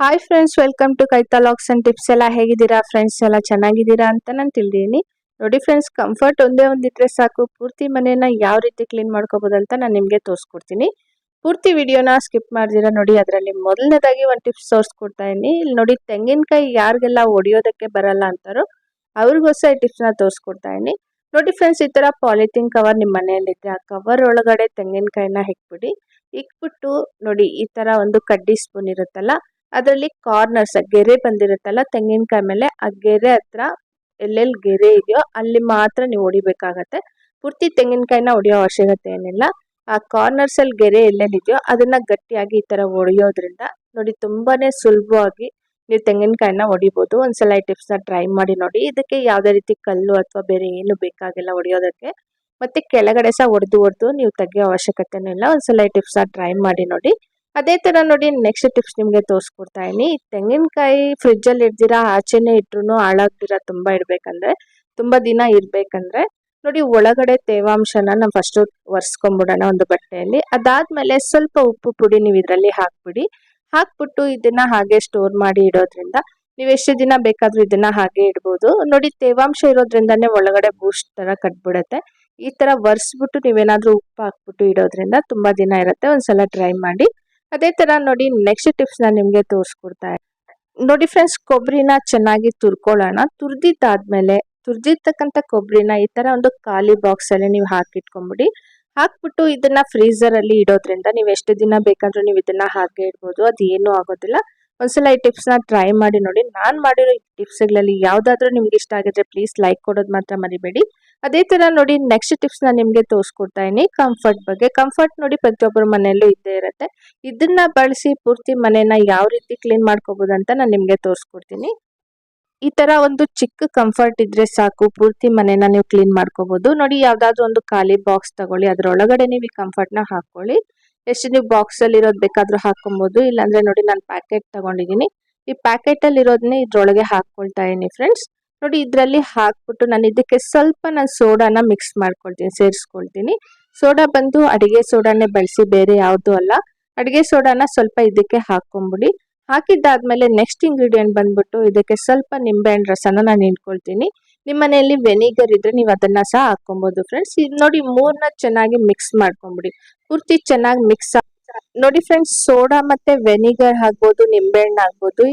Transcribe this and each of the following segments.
Hi friends welcome to ಕೈತಾ ಲಾಕ್ಸ್ and tips ಎಲ್ಲ ಹೇಗಿದ್ದೀರಾ? ಫ್ರೆಂಡ್ಸ್ ಎಲ್ಲ ಚೆನ್ನಾಗಿದ್ದೀರಾ ಅಂತ ನಾನು ತಿಳಿದೀನಿ. ನೋಡಿ ಫ್ರೆಂಡ್ಸ್ ಕಂಫರ್ಟ್ ಒಂದೇ ಒಂದಿದ್ರೆ ಸಾಕು. ಪೂರ್ತಿ ಮನೆಯನ್ನ ಯಾವ ರೀತಿ ಕ್ಲೀನ್ ಮಾಡ್ಕೋಬಹುದು ಅಂತ ನಾನು ನಿಮಗೆ ತೋರಿಸ್ಕೊಡ್ತೀನಿ. ಪೂರ್ತಿ ವಿಡಿಯೋನ ಸ್ಕಿಪ್ ಮಾಡಿದಿರ ನೋಡಿ, ಅದರಲ್ಲಿ ಮೊದಲನೇದಾಗಿ ಒಂದು ಟಿಪ್ಸ್ ತೋರಿಸ್ಕೊಡ್ತಾ ಇದೀನಿ. ಇಲ್ಲಿ ನೋಡಿ, ತೆಂಗಿನಕಾಯಿ ಯಾರಿಗೆಲ್ಲ ಒಡೆಯೋದಕ್ಕೆ ಬರಲ್ಲ ಅಂತಾರೋ ಅವ್ರಿಗೋಸ್ಕರ ಈ ಟಿಪ್ಸ್ನ ತೋರಿಸ್ಕೊಡ್ತಾ ಇದೀನಿ. ನೋಡಿ ಫ್ರೆಂಡ್ಸ್ ಈ ತರ ಪಾಲಿಥಿನ್ ಕವರ್ ನಿಮ್ಮ ಮನೆಯಲ್ಲಿದೆ ಆ ಕವರ್ ಒಳಗಡೆ ತೆಂಗಿನಕಾಯಿನ ಇಕ್ಬಿಡಿ ಇಕ್ಬಿಟ್ಟು ನೋಡಿ, ಈ ತರ ಒಂದು ಕಡ್ಡಿ ಸ್ಪೂನ್ ಇರುತ್ತಲ್ಲ ಅದರಲ್ಲಿ ಕಾರ್ನರ್ಸ್ ಗೆರೆ ಬಂದಿರುತ್ತಲ್ಲ, ತೆಂಗಿನಕಾಯಿ ಮೇಲೆ ಆ ಗೆರೆ ಹತ್ರ ಎಲ್ಲೆಲ್ಲಿ ಗೆರೆ ಇದೆಯೋ ಅಲ್ಲಿ ಮಾತ್ರ ನೀವು ಹೊಡಿಬೇಕಾಗತ್ತೆ. ಪೂರ್ತಿ ತೆಂಗಿನಕಾಯಿನ ಹೊಡೆಯೋ ಅವಶ್ಯಕತೆ ಏನಿಲ್ಲ. ಆ ಕಾರ್ನರ್ಸ್ ಅಲ್ಲಿ ಗೆರೆ ಎಲ್ಲೆಲ್ಲಿದೆಯೋ ಅದನ್ನ ಗಟ್ಟಿಯಾಗಿ ಈ ತರ ಹೊಡೆಯೋದ್ರಿಂದ ನೋಡಿ ತುಂಬಾನೇ ಸುಲಭವಾಗಿ ನೀವು ತೆಂಗಿನಕಾಯಿನ ಹೊಡಿಬೋದು. ಒಂದ್ಸಲ ಈ ಟಿಪ್ಸ್ನ ಟ್ರೈ ಮಾಡಿ ನೋಡಿ. ಇದಕ್ಕೆ ಯಾವುದೇ ರೀತಿ ಕಲ್ಲು ಅಥವಾ ಬೇರೆ ಏನು ಬೇಕಾಗಿಲ್ಲ ಹೊಡೆಯೋದಕ್ಕೆ. ಮತ್ತೆ ಕೆಳಗಡೆ ಸಹ ಹೊಡೆದು ಹೊಡೆದು ನೀವು ತೆಗೆಯೋ ಅವಶ್ಯಕತೆನೂ ಇಲ್ಲ. ಒಂದ್ಸಲ ಈ ಟಿಪ್ಸ್ನ ಟ್ರೈ ಮಾಡಿ ನೋಡಿ. ಅದೇ ತರ ನೋಡಿ ನೆಕ್ಸ್ಟ್ ಟಿಪ್ಸ್ ನಿಮಗೆ ತೋರಿಸ್ಕೊಡ್ತಾ ಇದೀನಿ ತೆಂಗಿನಕಾಯಿ ಫ್ರಿಜ್ಜಲ್ಲಿ ಇಡ್ದಿರಾ ಆಚೆನೆ ಇಟ್ರು ಹಾಳಾಗ್ದಿರಾ ತುಂಬಾ ಇಡಬೇಕಂದ್ರೆ, ತುಂಬಾ ದಿನ ಇರ್ಬೇಕಂದ್ರೆ ನೋಡಿ ಒಳಗಡೆ ತೇವಾಂಶನ ನಾವು ಫಸ್ಟ್ ಒರೆಸ್ಕೊಂಬಿಡೋಣ ಒಂದು ಬಟ್ಟೆಯಲ್ಲಿ. ಅದಾದ್ಮೇಲೆ ಸ್ವಲ್ಪ ಉಪ್ಪು ಪುಡಿ ನೀವು ಇದರಲ್ಲಿ ಹಾಕ್ಬಿಡಿ. ಹಾಕ್ಬಿಟ್ಟು ಇದನ್ನ ಹಾಗೆ ಸ್ಟೋರ್ ಮಾಡಿ ಇಡೋದ್ರಿಂದ ನೀವು ಎಷ್ಟು ದಿನ ಬೇಕಾದರೂ ಇದನ್ನ ಹಾಗೆ ಇಡ್ಬೋದು. ನೋಡಿ ತೇವಾಂಶ ಇರೋದ್ರಿಂದನೇ ಒಳಗಡೆ ಬೂಸ್ಟ್ ತರ ಕಟ್ಬಿಡತ್ತೆ. ಈ ತರ ಒರೆಸ್ಬಿಟ್ಟು ನೀವೇನಾದರೂ ಉಪ್ಪು ಹಾಕ್ಬಿಟ್ಟು ಇಡೋದ್ರಿಂದ ತುಂಬಾ ದಿನ ಇರುತ್ತೆ. ಒಂದ್ಸಲ ಟ್ರೈ ಮಾಡಿ ಅದೇ ತರ ನೋಡಿ ನೆಕ್ಸ್ಟ್ ಟಿಪ್ಸ್ ನಾನು ನಿಮ್ಗೆ ತೋರಿಸ್ಕೊಡ್ತಾ ನೋಡಿ ಫ್ರೆಂಡ್ಸ್ ಕೊಬ್ಬರಿನ ಚೆನ್ನಾಗಿ ತುರ್ಕೊಳ್ಳೋಣ. ತುರ್ದಿದ್ದಾದ್ಮೇಲೆ, ತುರ್ದಿರ್ತಕ್ಕಂಥ ಕೊಬ್ಬರಿನ ಈ ತರ ಒಂದು ಖಾಲಿ ಬಾಕ್ಸ್ ಅಲ್ಲಿ ನೀವು ಹಾಕಿಟ್ಕೊಂಬಿಡಿ. ಹಾಕ್ಬಿಟ್ಟು ಇದನ್ನ ಫ್ರೀಸರ್ ಅಲ್ಲಿ ಇಡೋದ್ರಿಂದ ನೀವು ಎಷ್ಟು ದಿನ ಬೇಕಾದ್ರೂ ನೀವು ಇದನ್ನ ಹಾಗೆ ಇಡ್ಬೋದು, ಅದೇನು ಆಗೋದಿಲ್ಲ. ಒಂದ್ಸಲ ಈ ಟಿಪ್ಸ್ನ ಟ್ರೈ ಮಾಡಿ ನೋಡಿ. ನಾನು ಮಾಡಿರೋ ಈ ಟಿಪ್ಸ್ಗಳಲ್ಲಿ ಯಾವ್ದಾದ್ರು ನಿಮ್ಗೆ ಇಷ್ಟ ಆಗಿದ್ರೆ ಪ್ಲೀಸ್ ಲೈಕ್ ಕೊಡೋದು ಮಾತ್ರ ಮರಿಬೇಡಿ. ಅದೇ ತರ ನೋಡಿ ನೆಕ್ಸ್ಟ್ ಟಿಪ್ಸ್ನ ನಿಮ್ಗೆ ತೋರಿಸ್ಕೊಡ್ತಾ ಇದ್ದೀನಿ. ಕಂಫರ್ಟ್ ಬಗ್ಗೆ. ಕಂಫರ್ಟ್ ನೋಡಿ ಪ್ರತಿಯೊಬ್ಬರ ಮನೆಯಲ್ಲೂ ಇದ್ದೇ ಇರುತ್ತೆ. ಇದನ್ನ ಬಳಸಿ ಪೂರ್ತಿ ಮನೆನ ಯಾವ ರೀತಿ ಕ್ಲೀನ್ ಮಾಡ್ಕೋಬಹುದು ಅಂತ ನಾನು ನಿಮಗೆ ತೋರಿಸ್ಕೊಡ್ತೀನಿ. ಈ ತರ ಒಂದು ಚಿಕ್ಕ ಕಂಫರ್ಟ್ ಇದ್ರೆ ಸಾಕು. ಪೂರ್ತಿ ಮನೆನ ನೀವು ಕ್ಲೀನ್ ಮಾಡ್ಕೋಬಹುದು ನೋಡಿ ಯಾವ್ದಾದ್ರು ಒಂದು ಖಾಲಿ ಬಾಕ್ಸ್ ತಗೊಳ್ಳಿ. ಅದ್ರೊಳಗಡೆ ನೀವು ಈ ಕಂಫರ್ಟ್ನ ಹಾಕೊಳ್ಳಿ ಎಷ್ಟು ನೀವು ಬಾಕ್ಸ್ ಅಲ್ಲಿ ಇರೋದು ಬೇಕಾದ್ರೂ ಹಾಕೊಬಹುದು ಇಲ್ಲಾಂದ್ರೆ ನೋಡಿ ನಾನು ಪ್ಯಾಕೆಟ್ ತೊಗೊಂಡಿದ್ದೀನಿ ಈ ಪ್ಯಾಕೆಟ್ ಅಲ್ಲಿ ಇರೋದನ್ನೇ ಇದ್ರೊಳಗೆ ಹಾಕ್ಕೊಳ್ತಾ ಇದ್ದೀನಿ ಫ್ರೆಂಡ್ಸ್ ನೋಡಿ ಇದರಲ್ಲಿ ಹಾಕ್ಬಿಟ್ಟು ನಾನು ಇದಕ್ಕೆ ಸ್ವಲ್ಪ ನಾನು ಸೋಡಾನ ಮಿಕ್ಸ್ ಮಾಡ್ಕೊಳ್ತೀನಿ, ಸೇರಿಸ್ಕೊಳ್ತೀನಿ. ಸೋಡಾ ಬಂದು ಅಡಿಗೆ ಸೋಡಾನೇ ಬಳಸಿ ಬೇರೆ ಯಾವುದು ಅಲ್ಲ. ಅಡಿಗೆ ಸೋಡಾನ ಸ್ವಲ್ಪ ಇದಕ್ಕೆ ಹಾಕ್ಕೊಂಬಿಡಿ. ಹಾಕಿದ್ದಾದ್ಮೇಲೆ ನೆಕ್ಸ್ಟ್ ಇಂಗ್ರೀಡಿಯೆಂಟ್ ಬಂದ್ಬಿಟ್ಟು ಇದಕ್ಕೆ ಸ್ವಲ್ಪ ನಿಂಬೆಹಣ್ಣು ರಸನ ನಾನು ಇಟ್ಕೊಳ್ತೀನಿ ನಿಮ್ಮ ಮನೆಯಲ್ಲಿ ವೆನಿಗರ್ ಇದ್ರೆ ನೀವು ಅದನ್ನ ಸಹ ಹಾಕೊಬಹುದು ಫ್ರೆಂಡ್ಸ್ ಇದು ನೋಡಿ ಮೂರನ್ನ ಚೆನ್ನಾಗಿ ಮಿಕ್ಸ್ ಮಾಡ್ಕೊಂಬಿಡಿ. ಪೂರ್ತಿ ಚೆನ್ನಾಗಿ ಮಿಕ್ಸ್ ನೋಡಿ ಫ್ರೆಂಡ್ಸ್ ಸೋಡಾ ಮತ್ತೆ ವೆನಿಗರ್ ಆಗ್ಬೋದು ನಿಂಬೆಹಣ್ಣು ಆಗ್ಬೋದು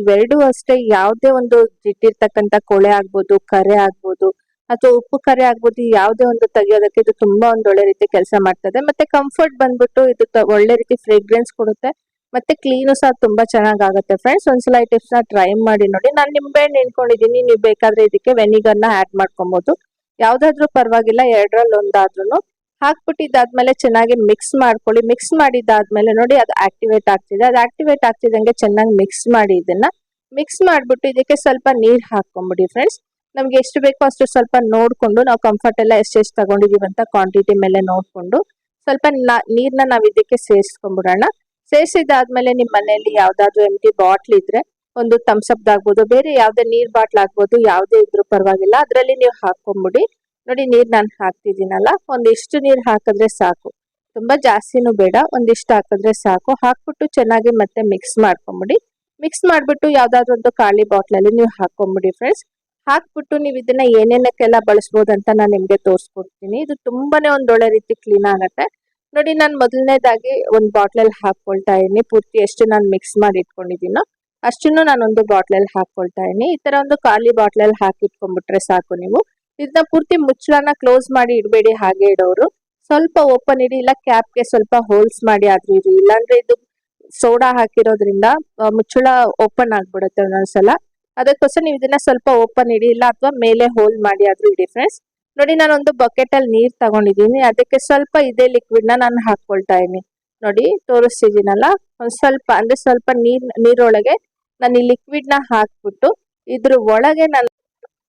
ಇವೆರಡು ಅಷ್ಟೇ ಯಾವುದೇ ಒಂದು ಇಟ್ಟಿರ್ತಕ್ಕಂಥ ಕೊಳೆ ಆಗ್ಬೋದು ಕರೆ ಆಗ್ಬೋದು ಅಥವಾ ಉಪ್ಪು ಕರೆ ಆಗ್ಬೋದು ಯಾವುದೇ ಒಂದು ತೆಗಿಯೋದಕ್ಕೆ ಇದು ತುಂಬಾ ಒಂದು ಒಳ್ಳೆ ರೀತಿ ಕೆಲಸ ಮಾಡ್ತದೆ. ಮತ್ತೆ ಕಂಫರ್ಟ್ ಬಂದ್ಬಿಟ್ಟು ಇದು ಒಳ್ಳೆ ರೀತಿ ಫ್ರೇಗ್ರೆನ್ಸ್ ಕೊಡುತ್ತೆ. ಮತ್ತೆ ಕ್ಲೀನು ಸಹ ತುಂಬಾ ಚೆನ್ನಾಗಾಗುತ್ತೆ ಫ್ರೆಂಡ್ಸ್ ಒಂದ್ಸಲ ಈ ಟಿಪ್ಸ್ನ ಟ್ರೈ ಮಾಡಿ ನೋಡಿ. ನಾನು ನಿಂಬೆಹಣ್ಣು ನಿಂತ್ಕೊಂಡಿದ್ದೀನಿ ನೀವು ಬೇಕಾದ್ರೆ ಇದಕ್ಕೆ ವೆನಿಗರ್ನ ಆಡ್ ಮಾಡ್ಕೊಬಹುದು ಯಾವ್ದಾದ್ರು ಪರವಾಗಿಲ್ಲ, ಎರಡರಲ್ಲಿ ಒಂದಾದ್ರೂ ಹಾಕ್ಬಿಟ್ಟಿದ್ದಾದ್ಮೇಲೆ ಚೆನ್ನಾಗಿ ಮಿಕ್ಸ್ ಮಾಡ್ಕೊಳ್ಳಿ. ಮಿಕ್ಸ್ ಮಾಡಿದ್ದಾದ್ಮೇಲೆ ನೋಡಿ ಅದು ಆಕ್ಟಿವೇಟ್ ಆಗ್ತಿದೆ. ಅದು ಆಕ್ಟಿವೇಟ್ ಆಗ್ತಿದಂಗೆ ಚೆನ್ನಾಗಿ ಮಿಕ್ಸ್ ಮಾಡಿ ಇದನ್ನ. ಮಿಕ್ಸ್ ಮಾಡ್ಬಿಟ್ಟು ಇದಕ್ಕೆ ಸ್ವಲ್ಪ ನೀರ್ ಹಾಕೊಂಬಿಡಿ ಫ್ರೆಂಡ್ಸ್ ನಮ್ಗೆ ಎಷ್ಟು ಬೇಕೋ ಅಷ್ಟು ಸ್ವಲ್ಪ ನೋಡ್ಕೊಂಡು, ನಾವು ಕಂಫರ್ಟ್ ಎಲ್ಲ ಎಷ್ಟು ತಗೊಂಡಿದೀವಿ ಅಂತ ಕ್ವಾಂಟಿಟಿ ಮೇಲೆ ನೋಡ್ಕೊಂಡು ಸ್ವಲ್ಪ ನೀರ್ನ ನಾವು ಇದಕ್ಕೆ ಸೇರಿಸ್ಕೊಂಡ್ಬಿಡೋಣ ಸೇರಿಸಿದಾದ್ಮೇಲೆ ನಿಮ್ಮ ಮನೆಯಲ್ಲಿ ಯಾವ್ದಾದ್ರು ಎಂಟಿ ಬಾಟ್ಲ್ ಇದ್ರೆ ಒಂದು ಥಮ್ಸ್ ಆಗ್ಬೋದು, ಬೇರೆ ಯಾವ್ದೇ ನೀರ್ ಬಾಟ್ಲ್ ಆಗ್ಬೋದು, ಯಾವ್ದೇ ಇದ್ರು ಪರವಾಗಿಲ್ಲ. ಅದ್ರಲ್ಲಿ ನೀವು ಹಾಕೊಂಬಿಡಿ ನೋಡಿ ನೀರ್ ನಾನು ಹಾಕ್ತಿದ್ದೀನಲ್ಲ, ಒಂದಿಷ್ಟು ನೀರ್ ಹಾಕಿದ್ರೆ ಸಾಕು. ತುಂಬಾ ಜಾಸ್ತಿನೂ ಬೇಡ, ಒಂದಿಷ್ಟು ಹಾಕಿದ್ರೆ ಸಾಕು. ಹಾಕ್ಬಿಟ್ಟು ಚೆನ್ನಾಗಿ ಮತ್ತೆ ಮಿಕ್ಸ್ ಮಾಡ್ಕೊಂಬಿಡಿ. ಮಿಕ್ಸ್ ಮಾಡ್ಬಿಟ್ಟು ಯಾವ್ದಾದ್ರು ಒಂದು ಖಾಲಿ ಬಾಟ್ಲಲ್ಲಿ ನೀವು ಹಾಕೊಂಬಿಡಿ ಫ್ರೆಂಡ್ಸ್ ಹಾಕ್ಬಿಟ್ಟು ನೀವು ಇದನ್ನ ಏನೇನಕ್ಕೆಲ್ಲ ಬಳಸ್ಬೋದು ಅಂತ ನಾನು ನಿಮ್ಗೆ ತೋರಿಸ್ಕೊಡ್ತೀನಿ. ಇದು ತುಂಬಾನೇ ಒಂದೊಳ್ಳೆ ರೀತಿ ಕ್ಲೀನ್ ಆಗತ್ತೆ. ನೋಡಿ, ನಾನು ಮೊದಲನೇದಾಗಿ ಒಂದು ಬಾಟ್ಲಲ್ಲಿ ಹಾಕ್ಕೊಳ್ತಾ ಇದ್ದೀನಿ. ಪೂರ್ತಿ ಎಷ್ಟು ನಾನು ಮಿಕ್ಸ್ ಮಾಡಿ ಇಟ್ಕೊಂಡಿದ್ದೀನೋ. ಅಷ್ಟನ್ನು ನಾನೊಂದು ಬಾಟ್ಲಲ್ಲಿ ಹಾಕೊಳ್ತಾ ಇದ್ದೀನಿ. ಈ ಥರ ಒಂದು ಖಾಲಿ ಬಾಟ್ಲಲ್ಲಿ ಹಾಕಿಟ್ಕೊಂಡ್ಬಿಟ್ರೆ ಸಾಕು ನೀವು. ಇದನ್ನ ಪೂರ್ತಿ ಮುಚ್ಚಳನ ಕ್ಲೋಸ್ ಮಾಡಿ ಇಡಬೇಡಿ ಹಾಗೆ ಇಡೋರು. ಸ್ವಲ್ಪ ಓಪನ್ ಇಡಿ, ಇಲ್ಲ ಕ್ಯಾಪ್ಗೆ ಸ್ವಲ್ಪ ಹೋಲ್ಸ್ ಮಾಡಿ ಆದ್ರೂ ಇರಿ ಇಲ್ಲಾಂದ್ರೆ ಇದು ಸೋಡಾ ಹಾಕಿರೋದ್ರಿಂದ ಮುಚ್ಚಳ ಓಪನ್ ಆಗ್ಬಿಡುತ್ತೆ ಒಂದೊಂದ್ಸಲ. ಅದಕ್ಕೋಸ್ಕರ ನೀವು ಇದನ್ನ ಸ್ವಲ್ಪ ಓಪನ್ ಇಡಿ, ಇಲ್ಲ ಅಥವಾ ಮೇಲೆ ಹೋಲ್ ಮಾಡಿ ಆದ್ರೂ ಇಡಿ ಫ್ರೆಂಡ್ಸ್ ನೋಡಿ ನಾನು ಒಂದು ಬಕೆಟ್ ಅಲ್ಲಿ ನೀರ್ ತಗೊಂಡಿದ್ದೀನಿ. ಅದಕ್ಕೆ ಸ್ವಲ್ಪ ಇದೇ ಲಿಕ್ವಿಡ್ನ ನಾನು ಹಾಕೊಳ್ತಾ ಇದೀನಿ ನೋಡಿ, ತೋರಿಸ್ತಿದ್ದೀನಲ್ಲ? ಒಂದ್ ಸ್ವಲ್ಪ, ಅಂದ್ರೆ ಸ್ವಲ್ಪ ನೀರ್, ನೀರೊಳಗೆ ನಾನು ಈ ಲಿಕ್ವಿಡ್ನ ಹಾಕ್ಬಿಟ್ಟು ಇದ್ರ ಒಳಗೆ ನಾನು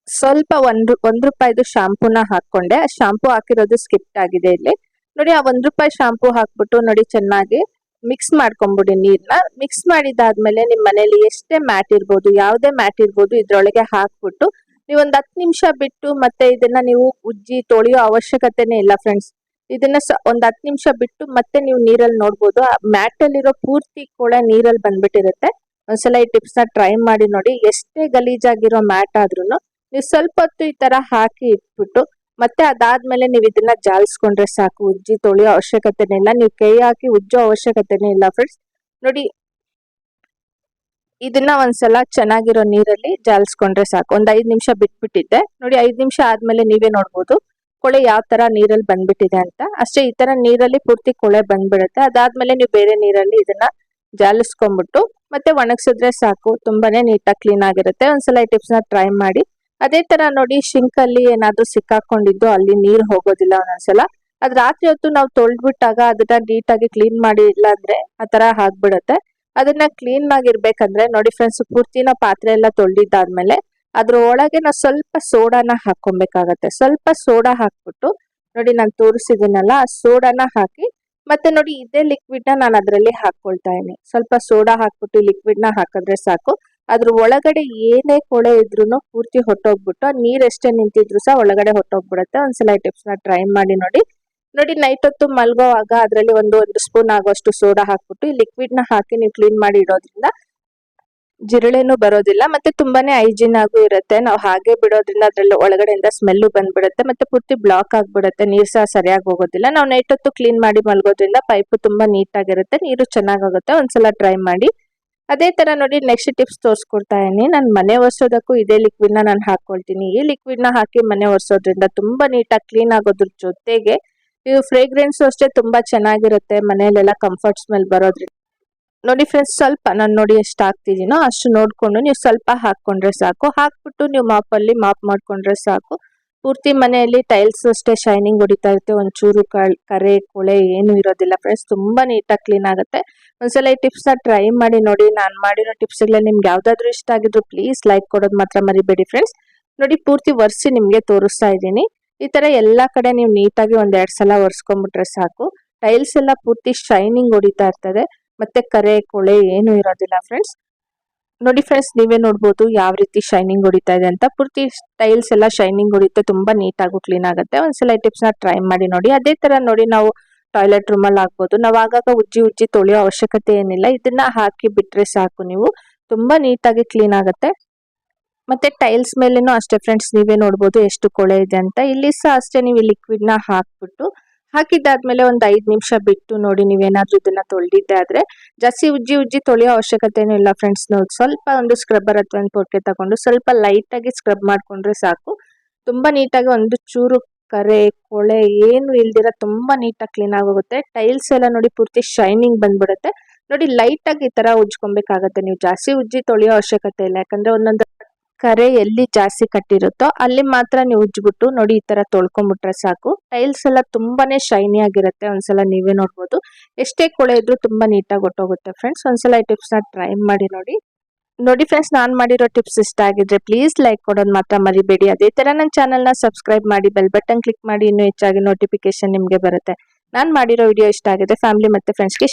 ಸ್ವಲ್ಪ ಒಂದ್ ಒಂದ್ ರೂಪಾಯಿದು ಶಾಂಪೂನ ಹಾಕೊಂಡೆ ಆ ಶಾಂಪೂ ಹಾಕಿರೋದು ಸ್ಕಿಪ್ ಆಗಿದೆ ಇಲ್ಲಿ. ನೋಡಿ, ಆ ಒಂದ್ ರೂಪಾಯಿ ಶಾಂಪೂ ಹಾಕ್ಬಿಟ್ಟು ನೋಡಿ, ಚೆನ್ನಾಗಿ ಮಿಕ್ಸ್ ಮಾಡ್ಕೊಂಬಿಡಿ ನೀರ್ನ. ಮಿಕ್ಸ್ ಮಾಡಿದಾದ್ಮೇಲೆ ನಿಮ್ ಮನೇಲಿ ಎಷ್ಟೇ ಮ್ಯಾಟ್ ಇರ್ಬೋದು, ಯಾವ್ದೇ ಮ್ಯಾಟ್ ಇರ್ಬೋದು, ಇದ್ರೊಳಗೆ ಹಾಕ್ಬಿಟ್ಟು ನೀವು ಒಂದು ಹತ್ತು ನಿಮಿಷ ಬಿಟ್ಟು ಮತ್ತೆ ಇದನ್ನ ನೀವು ಉಜ್ಜಿ ತೊಳೆಯೋ ಅವಶ್ಯಕತೆನೇ ಇಲ್ಲ ಫ್ರೆಂಡ್ಸ್ ಇದನ್ನ ಒಂದು ಹತ್ತು ನಿಮಿಷ ಬಿಟ್ಟು ಮತ್ತೆ ನೀವು ನೀರಲ್ಲಿ ನೋಡ್ಬೋದು. ಮ್ಯಾಟ್ ಮ್ಯಾಟಲ್ಲಿರೋ ಪೂರ್ತಿ ಕೊಳೆ ನೀರಲ್ಲಿ ಬಂದ್ಬಿಟ್ಟಿರುತ್ತೆ. ಒಂದ್ಸಲ ಈ ಟಿಪ್ಸ್ನ ಟ್ರೈ ಮಾಡಿ ನೋಡಿ. ಎಷ್ಟೇ ಗಲೀಜಾಗಿರೋ ಮ್ಯಾಟ್ ಆದ್ರೂ ನೀವು ಸ್ವಲ್ಪ ಹೊತ್ತು ಈ ತರ ಹಾಕಿ ಇಟ್ಬಿಟ್ಟು ಮತ್ತೆ ಅದಾದ್ಮೇಲೆ ನೀವು ಇದನ್ನ ಜಾಲಿಸ್ಕೊಂಡ್ರೆ ಸಾಕು. ಉಜ್ಜಿ ತೊಳೆಯೋ ಅವಶ್ಯಕತೆನೇ ಇಲ್ಲ. ನೀವು ಕೈ ಹಾಕಿ ಉಜ್ಜೋ ಅವಶ್ಯಕತೆನೇ ಇಲ್ಲ ಫ್ರೆಂಡ್ಸ್ ನೋಡಿ ಇದನ್ನ ಒಂದ್ಸಲ ಚೆನ್ನಾಗಿರೋ ನೀರಲ್ಲಿ ಜಾಲಿಸ್ಕೊಂಡ್ರೆ ಸಾಕು. ಒಂದ್ ಐದ್ ನಿಮಿಷ ಬಿಟ್ಬಿಟ್ಟಿದ್ದೆ. ನೋಡಿ, ಐದ್ ನಿಮಿಷ ಆದ್ಮೇಲೆ ನೀವೇ ನೋಡ್ಬೋದು ಕೊಳೆ ಯಾವ ತರ ನೀರಲ್ಲಿ ಬಂದ್ಬಿಟ್ಟಿದೆ ಅಂತ. ಅಷ್ಟೇ ಈ ತರ ನೀರಲ್ಲಿ ಪೂರ್ತಿ ಕೊಳೆ ಬಂದ್ಬಿಡುತ್ತೆ. ಅದಾದ್ಮೇಲೆ ನೀವು ಬೇರೆ ನೀರಲ್ಲಿ ಇದನ್ನ ಜಾಲಿಸ್ಕೊಂಡ್ಬಿಟ್ಟು ಮತ್ತೆ ಒಣಗಿಸಿದ್ರೆ ಸಾಕು. ತುಂಬಾನೇ ನೀಟಾಗಿ ಕ್ಲೀನ್ ಆಗಿರುತ್ತೆ. ಒಂದ್ಸಲ ಈ ಟಿಪ್ಸ್ನ ಟ್ರೈ ಮಾಡಿ. ಅದೇ ತರ ನೋಡಿ ಶಿಂಕ್ ಅಲ್ಲಿ ಏನಾದ್ರೂ ಸಿಕ್ಕಾಕೊಂಡಿದ್ದು ಅಲ್ಲಿ ನೀರ್ ಹೋಗೋದಿಲ್ಲ ಒಂದೊಂದ್ಸಲ. ಅದ್ ರಾತ್ರಿ ಹೊತ್ತು ನಾವು ತೊಳ್ದ್ಬಿಟ್ಟಾಗ ಅದನ್ನ ನೀಟಾಗಿ ಕ್ಲೀನ್ ಮಾಡಿ ಇಲ್ಲ ಅಂದ್ರೆ ಆ ತರ ಆಗ್ಬಿಡುತ್ತೆ. ಅದನ್ನ ಕ್ಲೀನ್ ಆಗಿರ್ಬೇಕಂದ್ರೆ ನೋಡಿ ಫ್ರೆಂಡ್ಸ್ ಪೂರ್ತಿನ ಪಾತ್ರೆ ಎಲ್ಲ ತೊಳ್ದಿದ್ದಾದ್ಮೇಲೆ ಅದ್ರ ಒಳಗೆ ನಾವು ಸ್ವಲ್ಪ ಸೋಡಾನ ಹಾಕೊಬೇಕಾಗತ್ತೆ ಸ್ವಲ್ಪ ಸೋಡಾ ಹಾಕ್ಬಿಟ್ಟು ನೋಡಿ ನಾನು ತೋರಿಸಿದ್ದೀನಲ್ಲ ಆ ಸೋಡಾನ ಹಾಕಿ ಮತ್ತೆ ನೋಡಿ ಇದೇ ಲಿಕ್ವಿಡ್ನ ನಾನು ಅದರಲ್ಲಿ ಹಾಕೊಳ್ತಾ ಇದ್ದೀನಿ. ಸ್ವಲ್ಪ ಸೋಡಾ ಹಾಕ್ಬಿಟ್ಟು ಲಿಕ್ವಿಡ್ನ ಹಾಕಿದ್ರೆ ಸಾಕು. ಅದ್ರ ಒಳಗಡೆ ಏನೇ ಕೊಳೆ ಇದ್ರು ಪೂರ್ತಿ ಹೊಟ್ಟೋಗ್ಬಿಟ್ಟು, ನೀರ್ ಎಷ್ಟೇ ನಿಂತಿದ್ರು ಸಹ ಒಳಗಡೆ ಹೊಟ್ಟೋಗ್ಬಿಡುತ್ತೆ. ಒಂದ್ಸಲ ಟಿಪ್ಸ್ನ ಟ್ರೈ ಮಾಡಿ ನೋಡಿ. ನೋಡಿ ನೈಟ್ ಹೊತ್ತು ಮಲ್ಗೋವಾಗ ಅದರಲ್ಲಿ ಒಂದು ಒಂದು ಸ್ಪೂನ್ ಆಗೋಷ್ಟು ಸೋಡಾ ಹಾಕ್ಬಿಟ್ಟು ಈ ಲಿಕ್ವಿಡ್ನ ಹಾಕಿ ನೀವು ಕ್ಲೀನ್ ಮಾಡಿ ಇಡೋದ್ರಿಂದ ಜಿರಳೆನೂ ಬರೋದಿಲ್ಲ ಮತ್ತೆ ತುಂಬಾನೇ ಹೈಜೀನ್ ಆಗು ಇರುತ್ತೆ. ನಾವು ಹಾಗೆ ಬಿಡೋದ್ರಿಂದ ಅದ್ರಲ್ಲಿ ಒಳಗಡೆಯಿಂದ ಸ್ಮೆಲ್ಲು ಬಂದ್ಬಿಡುತ್ತೆ ಮತ್ತೆ ಪೂರ್ತಿ ಬ್ಲಾಕ್ ಆಗ್ಬಿಡುತ್ತೆ. ನೀರು ಸಹ ಸರಿಯಾಗಿ ಹೋಗೋದಿಲ್ಲ. ನಾವು ನೈಟ್ ಹೊತ್ತು ಕ್ಲೀನ್ ಮಾಡಿ ಮಲ್ಗೋದ್ರಿಂದ ಪೈಪು ತುಂಬಾ ನೀಟಾಗಿರುತ್ತೆ ನೀರು ಚೆನ್ನಾಗಾಗುತ್ತೆ. ಒಂದ್ಸಲ ಟ್ರೈ ಮಾಡಿ. ಅದೇ ತರ ನೋಡಿ ನೆಕ್ಸ್ಟ್ ಟಿಪ್ಸ್ ತೋರಿಸ್ಕೊಡ್ತಾ ಇದೀನಿ ನಾನು ಮನೆ ಒರ್ಸೋದಕ್ಕೂ ಇದೇ ಲಿಕ್ವಿಡ್ನ ನಾನು ಹಾಕೊಳ್ತೀನಿ. ಈ ಲಿಕ್ವಿಡ್ನ ಹಾಕಿ ಮನೆ ಒರೆಸೋದ್ರಿಂದ ತುಂಬಾ ನೀಟಾಗಿ ಕ್ಲೀನ್ ಆಗೋದ್ರ ಜೊತೆಗೆ ಇದು ಫ್ರೇಗ್ರೆನ್ಸ್ ಅಷ್ಟೇ ತುಂಬಾ ಚೆನ್ನಾಗಿರುತ್ತೆ, ಮನೆಯಲ್ಲೆಲ್ಲ ಕಂಫರ್ಟ್ ಸ್ಮೆಲ್ ಬರೋದ್ರಿಂದ ನೋಡಿ ಫ್ರೆಂಡ್ಸ್ ಸ್ವಲ್ಪ ನಾನು ನೋಡಿ ಎಷ್ಟು ಹಾಕ್ತಿದ್ದೀನೋ ಅಷ್ಟು ನೋಡ್ಕೊಂಡು ನೀವು ಸ್ವಲ್ಪ ಹಾಕ್ಕೊಂಡ್ರೆ ಸಾಕು. ಹಾಕ್ಬಿಟ್ಟು ನೀವು ಮಾಪಲ್ಲಿ ಮಾಪ್ ಮಾಡ್ಕೊಂಡ್ರೆ ಸಾಕು. ಪೂರ್ತಿ ಮನೆಯಲ್ಲಿ ಟೈಲ್ಸ್ ಅಷ್ಟೇ ಶೈನಿಂಗ್ ಹೊಡಿತಾ ಇರುತ್ತೆ. ಒಂಚೂರು ಕರೆ, ಕೊಳೆ ಏನು ಇರೋದಿಲ್ಲ ಫ್ರೆಂಡ್ಸ್ ತುಂಬಾ ನೀಟಾಗಿ ಕ್ಲೀನ್ ಆಗುತ್ತೆ. ಒಂದ್ಸಲ ಈ ಟಿಪ್ಸ್ನ ಟ್ರೈ ಮಾಡಿ ನೋಡಿ, ನಾನು ಮಾಡಿರೋ ಟಿಪ್ಸ್ ಎಲ್ಲ ನಿಮ್ಗೆ ಯಾವುದಾದ್ರೂ ಇಷ್ಟ ಆಗಿದ್ರು ಪ್ಲೀಸ್ ಲೈಕ್ ಕೊಡೋದು ಮಾತ್ರ ಮರಿಬೇಡಿ ಫ್ರೆಂಡ್ಸ್ ನೋಡಿ ಪೂರ್ತಿ ಒರೆಸಿ ನಿಮಗೆ ತೋರಿಸ್ತಾ ಇದ್ದೀನಿ. ಈ ತರ ಎಲ್ಲಾ ಕಡೆ ನೀವು ನೀಟಾಗಿ ಒಂದ್ ಎರಡ್ ಸಲ ಒರ್ಸ್ಕೊಂಡ್ಬಿಟ್ರೆ ಸಾಕು. ಟೈಲ್ಸ್ ಎಲ್ಲ ಪೂರ್ತಿ ಶೈನಿಂಗ್ ಹೊಡಿತಾ ಇರ್ತದೆ. ಮತ್ತೆ ಕರೆ, ಕೊಳೆ ಏನು ಇರೋದಿಲ್ಲ ಫ್ರೆಂಡ್ಸ್ ನೋಡಿ ಫ್ರೆಂಡ್ಸ್ ನೀವೇ ನೋಡ್ಬೋದು ಯಾವ ರೀತಿ ಶೈನಿಂಗ್ ಹೊಡಿತಾ ಇದೆ ಅಂತ. ಪೂರ್ತಿ ಟೈಲ್ಸ್ ಎಲ್ಲ ಶೈನಿಂಗ್ ಹೊಡಿತಾ ತುಂಬಾ ನೀಟಾಗೂ ಕ್ಲೀನ್ ಆಗುತ್ತೆ. ಒಂದ್ಸಲ ಈ ನ ಟ್ರೈ ಮಾಡಿ ನೋಡಿ. ಅದೇ ತರ ನೋಡಿ ನಾವು ಟಾಯ್ಲೆಟ್ ರೂಮ್ ಅಲ್ಲಿ ಆಗ್ಬೋದು ನಾವು ಆಗಾಗ ಉಜ್ಜಿ ಉಜ್ಜಿ ತೊಳೆಯೋ ಅವಶ್ಯಕತೆ ಏನಿಲ್ಲ. ಇದನ್ನ ಹಾಕಿ ಬಿಟ್ರೆ ಸಾಕು ನೀವು. ತುಂಬಾ ನೀಟಾಗಿ ಕ್ಲೀನ್ ಆಗುತ್ತೆ. ಮತ್ತೆ ಟೈಲ್ಸ್ ಮೇಲೆನೂ ಅಷ್ಟೇ ಫ್ರೆಂಡ್ಸ್ ನೀವೇ ನೋಡ್ಬೋದು ಎಷ್ಟು ಕೊಳೆ ಇದೆ ಅಂತ. ಇಲ್ಲಿ ಸಹ ಅಷ್ಟೇ ನೀವು ಲಿಕ್ವಿಡ್ನ ಹಾಕ್ಬಿಟ್ಟು ಹಾಕಿದ್ದಾದ್ಮೇಲೆ ಒಂದು ಐದು ನಿಮಿಷ ಬಿಟ್ಟು ನೋಡಿ ನೀವೇನಾದ್ರೂ ಇದನ್ನ ತೊಳೆದಿದ್ದೆ ಆದ್ರೆ ಜಾಸ್ತಿ ಉಜ್ಜಿ ಉಜ್ಜಿ ತೊಳೆಯೋ ಅವಶ್ಯಕತೆನೂ ಇಲ್ಲ ಫ್ರೆಂಡ್ಸ್ ನೋಡಿ ಸ್ವಲ್ಪ ಒಂದು ಸ್ಕ್ರಬ್ಬರ್ ಅಥವಾ ಒಂದು ಪೊಟ್ಟೆ ತಗೊಂಡು ಸ್ವಲ್ಪ ಲೈಟ್ ಆಗಿ ಸ್ಕ್ರಬ್ ಮಾಡ್ಕೊಂಡ್ರೆ ಸಾಕು. ತುಂಬಾ ನೀಟಾಗಿ ಒಂದು ಚೂರು ಕರೆ, ಕೊಳೆ ಏನು ಇಲ್ದಿರ ತುಂಬಾ ನೀಟಾಗಿ ಕ್ಲೀನ್ ಆಗೋಗುತ್ತೆ. ಟೈಲ್ಸ್ ಎಲ್ಲ ನೋಡಿ ಪೂರ್ತಿ ಶೈನಿಂಗ್ ಬಂದ್ಬಿಡುತ್ತೆ. ನೋಡಿ ಲೈಟ್ ಆಗಿ ಈ ತರ ಉಜ್ಕೊಬೇಕಾಗತ್ತೆ ನೀವು ಜಾಸ್ತಿ ಉಜ್ಜಿ ತೊಳೆಯೋ ಅವಶ್ಯಕತೆ ಇಲ್ಲ. ಯಾಕಂದ್ರೆ ಒಂದೊಂದು ಕರೆ ಎಲ್ಲಿ ಜಾಸ್ತಿ ಕಟ್ಟಿರುತ್ತೋ ಅಲ್ಲಿ ಮಾತ್ರ ನೀವು ಉಜ್ಬಿಟ್ಟು ನೋಡಿ ಈ ತರ ತೊಳ್ಕೊಂಡ್ಬಿಟ್ರೆ ಸಾಕು. ಟೈಲ್ಸ್ ಎಲ್ಲ ತುಂಬಾನೇ ಶೈನಿ ಆಗಿರುತ್ತೆ, ಒಂದ್ಸಲ ನೀವೇ ನೋಡ್ಬೋದು. ಎಷ್ಟೇ ಕೊಳೆ ಇದ್ರು ತುಂಬಾ ನೀಟಾಗಿ ಹೊಟ್ಟೋಗುತ್ತೆ ಫ್ರೆಂಡ್ಸ್. ಒಂದ್ಸಲ ಈ ಟಿಪ್ಸ್ನ ಟ್ರೈ ಮಾಡಿ ನೋಡಿ. ನೋಡಿ ಫ್ರೆಂಡ್ಸ್, ನಾನ್ ಮಾಡಿರೋ ಟಿಪ್ಸ್ ಇಷ್ಟ ಆಗಿದ್ರೆ ಪ್ಲೀಸ್ ಲೈಕ್ ಕೊಡೋದು ಮಾತ್ರ ಮರಿಬೇಡಿ. ಅದೇ ತರ ನನ್ನ ಚಾನೆಲ್ನ ಸಬ್ಸ್ಕ್ರೈಬ್ ಮಾಡಿ, ಬೆಲ್ ಬಟನ್ ಕ್ಲಿಕ್ ಮಾಡಿ ಇನ್ನೂ ಹೆಚ್ಚಾಗಿ ನೋಟಿಫಿಕೇಶನ್ ನಿಮ್ಗೆ ಬರುತ್ತೆ. ನಾನ್ ಮಾಡಿರೋ ವಿಡಿಯೋ ಇಷ್ಟ ಆಗಿದೆ ಫ್ಯಾಮಿಲಿ ಮತ್ತೆ ಫ್ರೆಂಡ್ಸ್ಗೆ